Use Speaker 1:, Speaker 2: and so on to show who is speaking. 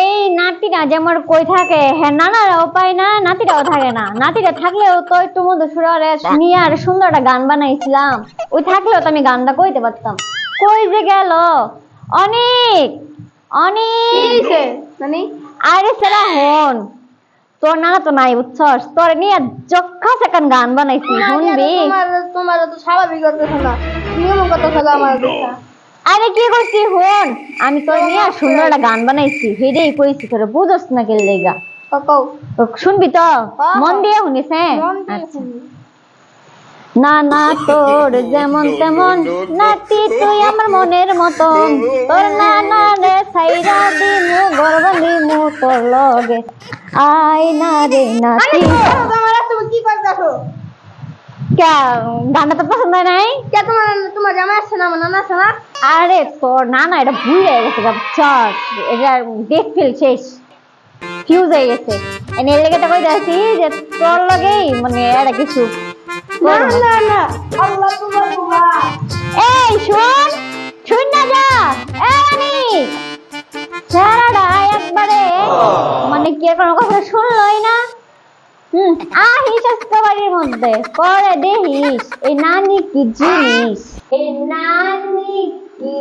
Speaker 1: এই নাতিটা যেমন কই থাকে হ্যাঁ নানারাও পায় না নাতিটাও থাকে না। নাতিটা থাকলেও তো একটু মধু সুরে নিয়ে আর সুন্দর একটা গান বানাইছিলাম। ওই থাকলেও তো আমি গানটা কইতে পারতাম। কই যে গেল? অনেক অনেক।
Speaker 2: মানে
Speaker 1: আরে সেরা হন। তোর নানা তো নাই বুঝছস? তোর নিয়ে যক্ষা সেখান গান বানাইছি শুনবি?
Speaker 2: তোমার তোমার তো স্বাভাবিক কথা না নিয়ম কথা থাকা আমার
Speaker 1: আরে কি করছি হন? আমি তোর নিয়ে সুন্দর একটা গান বানাইছি। হেডেই কইছি তোর বুঝস না কে লেগা। তো শুনবি তো। মন দিয়ে শুনিস হ্যাঁ? আচ্ছা। না না তোর যেমন তেমন নাতি তুই আমার মনের মতন। তোর না না রে সাইরা দিমু গর্ব দিমু তোর লগে। আয় না রে নাতি
Speaker 2: তোমার তুমি কি করতেছো
Speaker 1: কে গানটা তো পছন্দ হয় নাই?
Speaker 2: কে তোমার তোমার জামা আছে না আমার নানা আছে না
Speaker 1: আরে তোর না না এটা ভুল হয়ে গেছে চট এটা ডেট ফিল শেষ। ফিউজ হয়ে গেছে। এনে এর লেগে তো কই যাচ্ছি যে তোর লগেই মানে এটা কিছু
Speaker 2: না না না আল্লাহ তোমার বাবা
Speaker 1: এই শুন শুন না যা। এই রানী সারাটা একবারে মানে কি কোনো কথা শুনলই না হুম আহিস বাড়ির মধ্যে। পরে দেখিস এই নানি কি জিনিস? এই নানি কি